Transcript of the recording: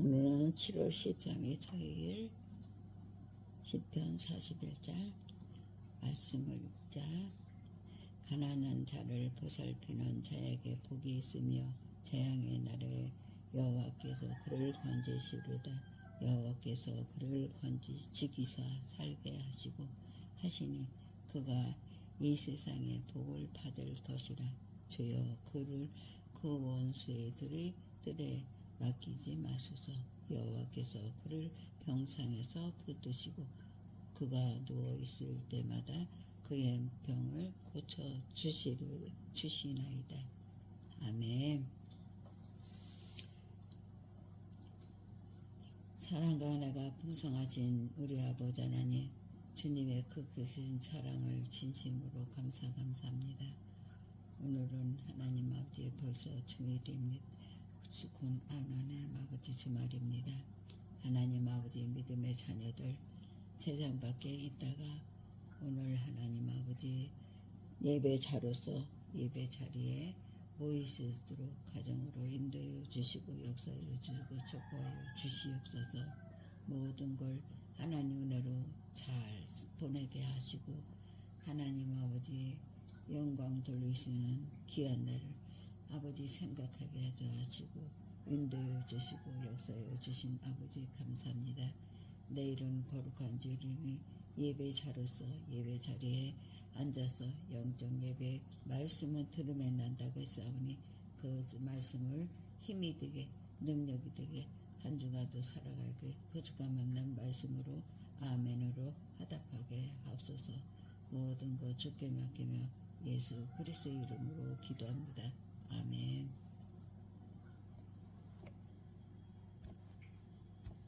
오늘은 7월 13일 토요일 10편 41자 말씀을 읽자. 가난한 자를 보살피는 자에게 복이 있으며 재앙의 날에 여호와께서 그를 건지시리다. 여호와께서 그를 건지시기사 살게 하시고 하시니 그가 이 세상에 복을 받을 것이라. 주여 그를 그 원수의들의 뜰에 맡기지 마소서 여호와께서 그를 병상에서 붙드시고 그가 누워 있을 때마다 그의 병을 고쳐 주시를 주시나이다 아멘. 사랑과 은혜가 풍성하신 우리 아버지 하나님 주님의 그 크신 사랑을 진심으로 감사 감사합니다. 오늘은 하나님 아버지 벌써 주일입니다. 곧 하나님 아버지 주말입니다. 하나님 아버지 믿음의 자녀들 세상 밖에 있다가 오늘 하나님 아버지 예배자로서 예배 자리에 모이시도록 가정으로 인도해 주시고 역사해 주시고 축복하여 주시옵소서 모든 걸 하나님 은혜로 잘 보내게 하시고 하나님 아버지 영광 돌리시는 귀한 날을 아버지 생각하게 하게 하시고 인도해 주시고 역사해 주신 아버지 감사합니다. 내일은 거룩한 주일이니 예배 자로서 예배 자리에 앉아서 영적 예배 말씀을 들으면 난다고 했사오니 그 말씀을 힘이 되게 능력이 되게 한 주간도 살아가게 거룩감 없는 말씀으로 아멘으로 화답하게 하옵소서 모든 것 주께 맡기며 예수 그리스도 이름으로 기도합니다. 아멘.